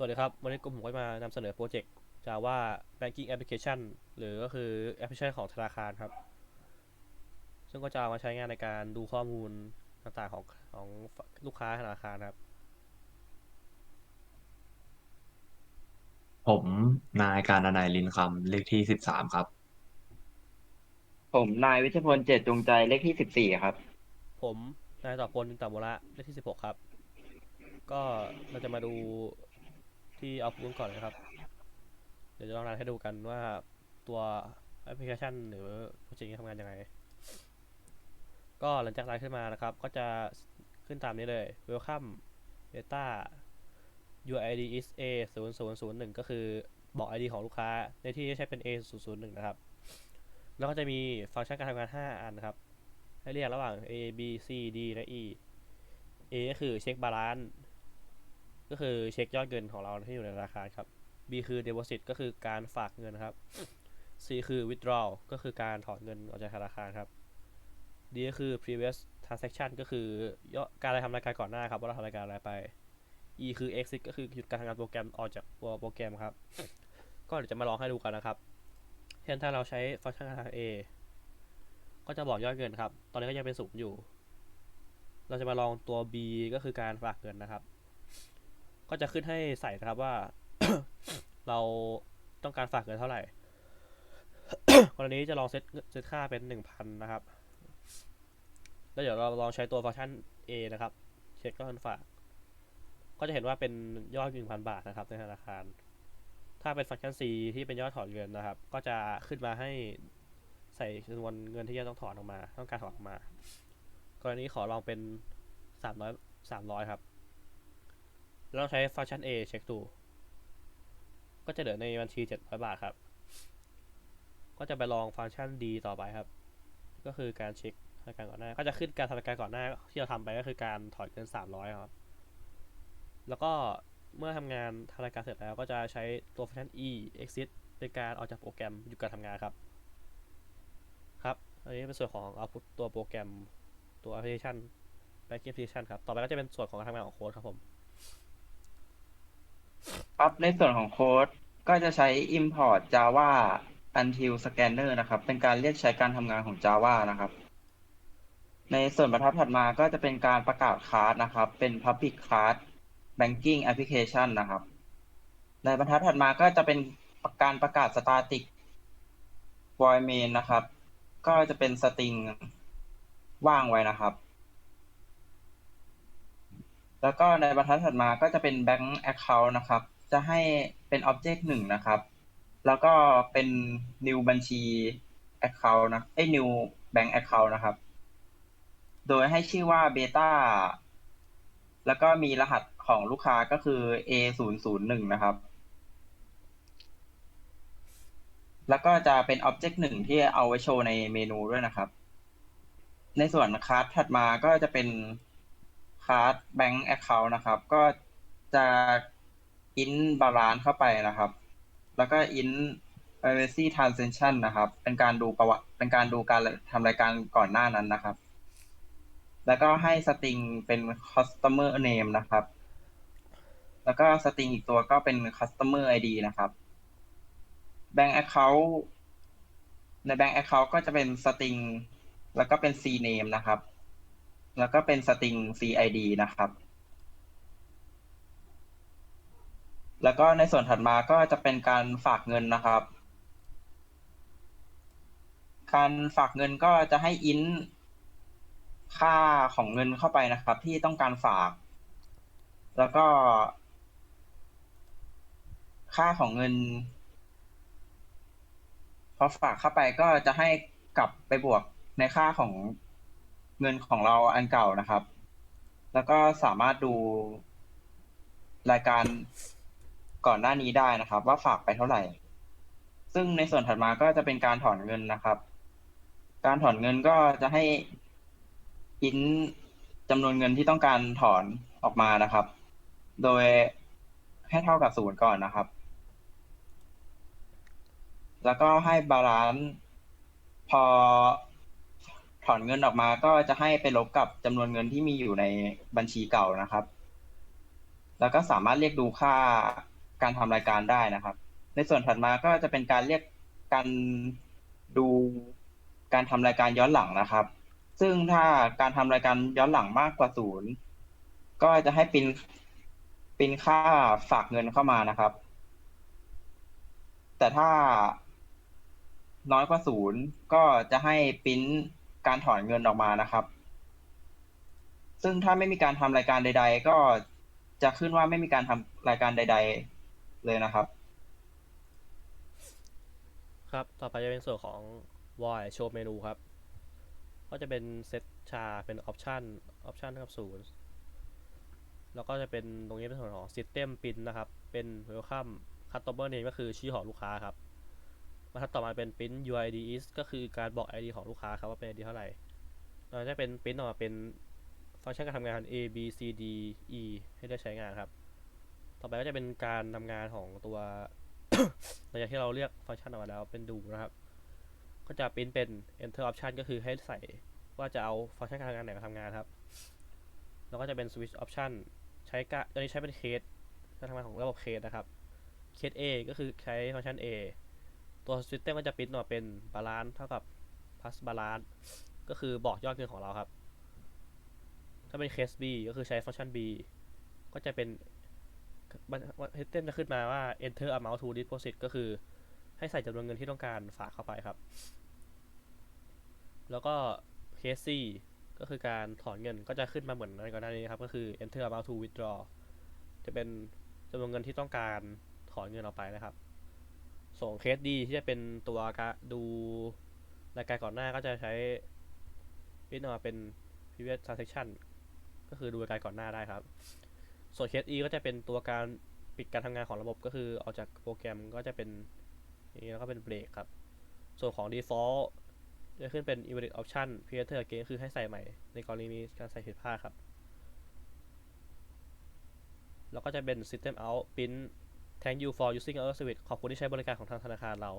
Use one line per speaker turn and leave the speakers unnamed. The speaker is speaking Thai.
สวัสดีครับ วันนี้กลุ่มผมก็มานำเสนอโปรเจกต์ Java Banking Application หรือก็คือแอปพลิเคชันของธนาคารครับ ซึ่งก็จะเอามาใช้งานในการดูข้อมูลต่างๆของของลูกค้าธนาคารครับ
ผมนายการนายลินคำเลขที่สิบสามครับ
ผมนายวิชพลเจตจงใจเลขที่สิบสี่ครับ
ผมนายต่อพลจินตามุระเลขที่16ครับ ก็เราจะมาดู ที่เอาพุก่อนนะครับ เดี๋ยวจะลองรันให้ดูกันว่าตัวแอปพลิเคชันหรือโปรเจกต์นี้ทำงานยังไง ก็หลังจากรันขึ้นมานะครับ ก็จะขึ้นตามนี้เลย welcome beta your ID is a 0 0 0 1ก็คือบอก ID ของลูกค้า ในที่นี้ใช้เป็น a 0 0 1นะครับ แล้วก็จะมีฟังก์ชันการทำงาน 5 อันนะครับ ให้เรียกระหว่าง A B C D และ E A ก็คือเช็คบาลานซ์ ก็คือเช็คยอดเงินของเราที่อยู่ในธนาคารครับ B คือ deposit ก็คือการฝากเงินครับ C คือ withdrawal ก็คือการถอนเงินออกจากธนาคารครับ D ก็คือ previous transaction ก็คือยอดการทำรายการก่อนหน้าครับว่าเราทำรายการอะไรไป E คือ exit ก็คือหยุดการทำงานโปรแกรมออกจากตัวโปรแกรมครับ ก็เดี๋ยวจะมาลองให้ดูกันนะครับเช่นถ้าเราใช้ฟังก์ชันทาง A ก็จะบอกยอดเงินครับ ตอนนี้ก็ยังเป็นศูนย์อยู่ เราจะมาลองตัว B ก็คือการฝากเงินนะครับ ก็จะขึ้นให้ใส่นะครับว่า เราต้องการฝากเงินเท่าไหร่กรณีจะลองเซตเซตค่าเป็นหนึ่งพันนะครับ แล้วเดี๋ยวเราลองใช้ตัวฟังก์ชัน A นะครับ เช็คยอดเงินฝาก ก็จะเห็นว่าเป็นยอดหนึ่งพันบาทนะครับ ในธนาคาร ถ้าเป็นฟังก์ชัน C ที่เป็นยอดถอนเงินนะครับ ก็จะขึ้นมาให้ใส่จำนวนเงินที่จะต้องถอนออกมา ต้องการถอนออกมา กรณีขอลองเป็นสามร้อยสามร้อยครับ เราใช้ฟังก์ชัน A เช็คดู ก็จะเหลือในบัญชี 700 บาทครับ ก็จะไปลองฟังก์ชัน D ต่อไปครับ ก็คือการเช็ครายการก่อนหน้า ก็จะขึ้นการทำรายการก่อนหน้าที่เราทำไปก็คือการถอนเงิน 300 ครับ แล้วก็เมื่อทำงานทำรายการเสร็จแล้วก็จะใช้ตัวฟังก์ชัน E exit เป็นการออกจากโปรแกรมหยุดการทำงานครับ ครับ อันนี้เป็นส่วนของ output ตัวโปรแกรมตัว application banking application ครับ ต่อไปก็จะเป็นส่วนของการทำงานของโค้ดครับผม
ครับในส่วนของโค้ดก็จะใช้ import java until scanner นะครับ เป็นการเรียกใช้การทำงานของ java นะครับ ในส่วนบรรทัดถัดมาก็จะเป็นการประกาศคลาสนะครับ เป็น public class banking application นะครับ ในบรรทัดถัดมาก็จะเป็นการประกาศ static void main นะครับ ก็จะเป็น string ว่างไว้นะครับ แล้วก็ในบรรทัดถัดมาก็จะเป็น bank account นะครับ จะให้เป็น object หนึ่งนะครับ แล้วก็เป็น new บัญชี account นะเอ้ new bank account นะครับ โดยให้ชื่อว่า beta แล้วก็มีรหัสของลูกค้าก็คือ a 0 0 1นะครับ แล้วก็จะเป็น object หนึ่งที่เอาไว้โชว์ในเมนูด้วยนะครับ ในส่วนคลาสถัดมาก็จะเป็น คลาส Bank Account นะครับ ก็จะ in balance เข้าไปนะครับ แล้วก็ in privacy transaction นะครับ เป็นการดูประวัติ เป็นการดูการทำรายการก่อนหน้านั้นนะครับ แล้วก็ให้ string เป็น customer name นะครับ แล้วก็ string อีกตัวก็เป็น customer ID นะครับ Bank Account ใน Bank Account ก็จะเป็น string แล้วก็เป็น C name นะครับ แล้วก็เป็น string CID นะครับ แล้วก็ในส่วนถัดมาก็จะเป็นการฝากเงินนะครับ การฝากเงินก็จะให้ int ค่าของเงินเข้าไปนะครับ ที่ต้องการฝาก แล้วก็ ค่าของเงินพอฝากเข้าไปก็จะให้กลับไปบวกในค่าของ เงินของเราอันเก่านะครับ แล้วก็สามารถดูรายการก่อนหน้านี้ได้นะครับ ว่าฝากไปเท่าไหร่ ซึ่งในส่วนถัดมาก็จะเป็นการถอนเงินนะครับ การถอนเงินก็จะให้อินจำนวนเงินที่ต้องการถอนออกมานะครับ โดยให้เท่ากับศูนย์ก่อนนะครับ แล้วก็ให้บาลานซ์พอ ถอนเงินออกมาก็จะให้ไปลบกับจำนวนเงินที่มีอยู่ในบัญชีเก่านะครับ แล้วก็สามารถเรียกดูค่าการทำรายการได้นะครับ ในส่วนถัดมาก็จะเป็นการเรียกการดูการทำรายการย้อนหลังนะครับ ซึ่งถ้าการทำรายการย้อนหลังมากกว่าศูนย์ก็จะให้ปรินปรินค่าฝากเงินเข้ามานะครับ แต่ถ้าน้อยกว่าศูนย์ก็จะให้ปริ้น การถอนเงินออกมานะครับ ซึ่งถ้าไม่มีการทำรายการใด ๆ ก็จะขึ้นว่าไม่มีการทำรายการใด ๆ เลยนะครับ
ครับ ต่อไปจะเป็นส่วนของ void show menu ครับ ก็จะเป็นเซตชาเป็น option option เท่ากับศูนย์แล้วก็จะเป็นตรงนี้เป็นส่วนของ system pin นะครับ เป็น welcome customer name ก็คือชื่อของลูกค้าครับ รรทัดต่อมาเป็น print UID is ก็คือการบอก ID ของลูกค้าครับว่าเป็น ID เท่าไหร่เราจะเป็น print ออกมาเป็นฟังก์ชันการทำงาน A B C D E ให้ได้ใช้งานครับ ต่อไปก็จะเป็นการทำงานของตัวหลังจากที่เราเรียกฟังก์ชันออกมาแล้วเป็นดูนะครับ ก็จะปริ้นเป็น enter option ก็คือให้ใส่ว่าจะเอาฟังก์ชันการทำงานไหนมาทำงานครับ แล้วก็จะเป็น switch option ใช้กะตัวนี้ใช้เป็นเคสการทำงานของระบบเคสนะครับ เคส A ก็คือใช้ฟังก์ชัน A ตัว system ก็จะปริ้นออกมาเป็น balance เท่ากับ plus balance ก็คือบอกยอดเงินของเราครับ ถ้าเป็นเคส B ก็คือใช้ฟังก์ชัน B ก็จะเป็นซิสเต็มจะขึ้นมาว่า enter amount to deposit ก็คือให้ใส่จำนวนเงินที่ต้องการฝากเข้าไปครับ แล้วก็เคส C ก็คือการถอนเงินก็จะขึ้นมาเหมือนในก่อนหน้านี้ครับ ก็คือ enter amount to withdraw จะเป็นจำนวนเงินที่ต้องการถอนเงินออกไปนะครับ ส่วนเคส D ที่จะเป็นตัวการดูรายการก่อนหน้าก็จะใช้พิจารณาเป็น previous transaction ก็คือดูรายการก่อนหน้าได้ครับ ส่วนเคส E ก็จะเป็นตัวการปิดการทำงานของระบบก็คือออกจากโปรแกรมก็จะเป็นอย่างนี้แล้วก็เป็นเบรกครับ ส่วนของ default จะขึ้นเป็น invalid option creator again คือให้ใส่ใหม่ ในกรณีมีการใส่ผิดพลาดครับ แล้วก็จะเป็น system out print thank you for using our service ขอบคุณที่ใช้บริการของทางธนาคารเรา